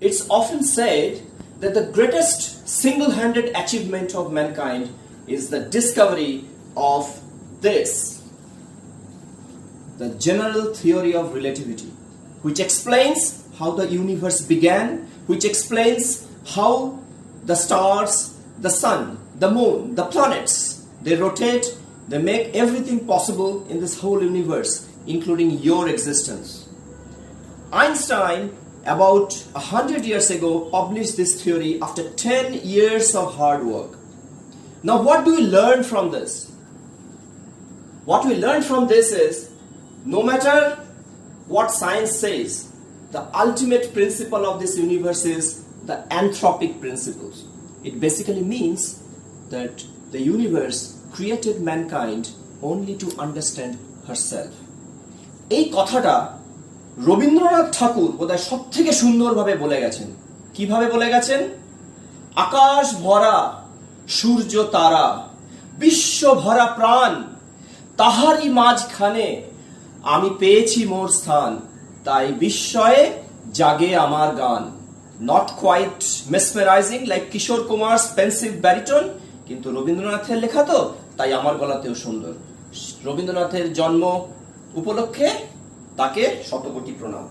It's often said that the greatest single handed achievement of mankind is the discovery of this the general theory of relativity, which explains how the universe began, which explains how the stars, the sun, the moon, the planets, they rotate, they make everything possible in this whole universe, including your existence. Einstein, about a hundred years ago, published this theory after 10 years of hard work. Now, what do we learn from this? What we learn from this is no matter what science says, the ultimate principle of this universe is the anthropic principles. It basically means that the universe created mankind only to understand herself. এই কথাটা রবীন্দ্রনাথ ঠাকুর বোধহয় সব থেকে সুন্দরভাবে বলে গেছেন। কীভাবে বলে গেছেন? আকাশ ভরা, সূর্য তারা, বিশ্ব ভরা প্রাণ, তাহারই মাঝখানে আমি পেয়েছি মোর স্থান, তাই বিস্ময়ে জাগে আমার গান। Not quite mesmerising like Kishore Kumar pensive baritone কিন্তু রবীন্দ্রনাথের লেখা তো তাই আমার গলাতেও সুন্দর। রবীন্দ্রনাথের জন্ম উপলক্ষে তাকে শতকোটি প্রণাম।